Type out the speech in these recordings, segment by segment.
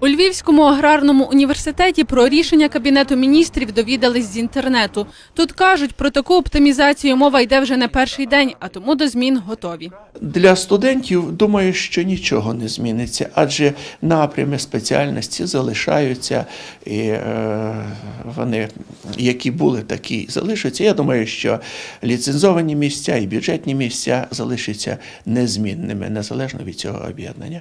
У Львівському аграрному університеті про рішення кабінету міністрів довідались з інтернету. Тут кажуть, про таку оптимізацію мова йде вже не перший день, а тому до змін готові. Для студентів думаю, що нічого не зміниться, адже напрями спеціальності залишаються, і е, вони, які були, такі залишаться. Я думаю, що ліцензовані місця і бюджетні місця залишаться незмінними, незалежно від цього об'єднання.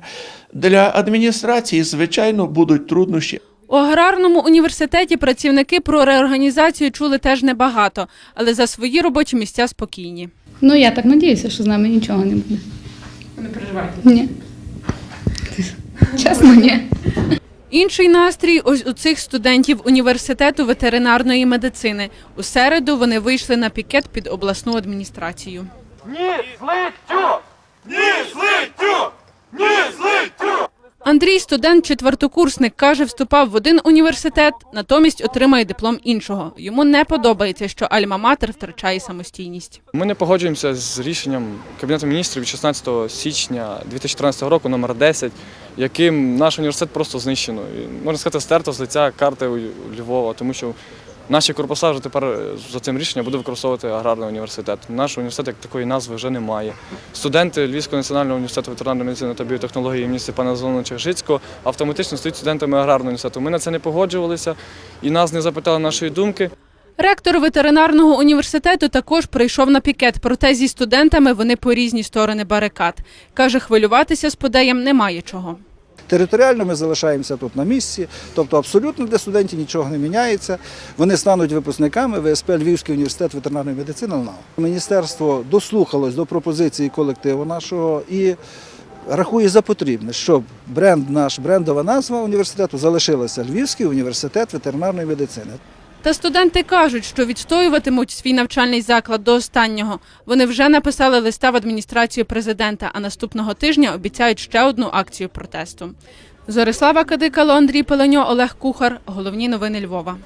Для адміністрації, звичайно, будуть труднощі. У аграрному університеті працівники про реорганізацію чули теж небагато, але за свої робочі місця спокійні. Ну, я так надіюся, що з нами нічого не буде. Не переживайте. Ні. Чесно, ні. Інший настрій ось у цих студентів університету ветеринарної медицини. У середу вони вийшли на пікет під обласну адміністрацію. Андрій, студент четвертокурсник, каже, вступав в один університет, натомість отримає диплом іншого. Йому не подобається, що Альма-Матер втрачає самостійність. Ми не погоджуємося з рішенням Кабінету міністрів від 16 січня 2014 року, номер 10, яким наш університет просто знищено. Можна сказати, стерто з лиця карти Львова, тому що наші корпуса вже тепер е, за цим рішенням буде використовувати аграрний університет. Наш університет як такої назви вже немає. Студенти Львівського національного університету ветеринарної медицини та біотехнології імені Степана Золоновича Жицького автоматично стають студентами аграрного університету. Ми на це не погоджувалися і нас не запитали нашої думки. Ректор ветеринарного університету також прийшов на пікет, проте зі студентами вони по різні сторони барикад. Каже, хвилюватися з подеєм немає чого. Територіально ми залишаємося тут на місці, тобто абсолютно для студентів нічого не міняється. Вони стануть випускниками ВСП Львівський університет ветеринарної медицини ЛНАУ. Міністерство дослухалось до пропозиції колективу нашого і рахує за потрібне, щоб бренд наш брендова назва університету залишилася Львівський університет ветеринарної медицини. Та студенти кажуть, що відстоюватимуть свій навчальний заклад до останнього. Вони вже написали листа в адміністрацію президента, а наступного тижня обіцяють ще одну акцію протесту. Зорислава Кадикало, Андрій Пеленьо, Олег Кухар. Головні новини Львова.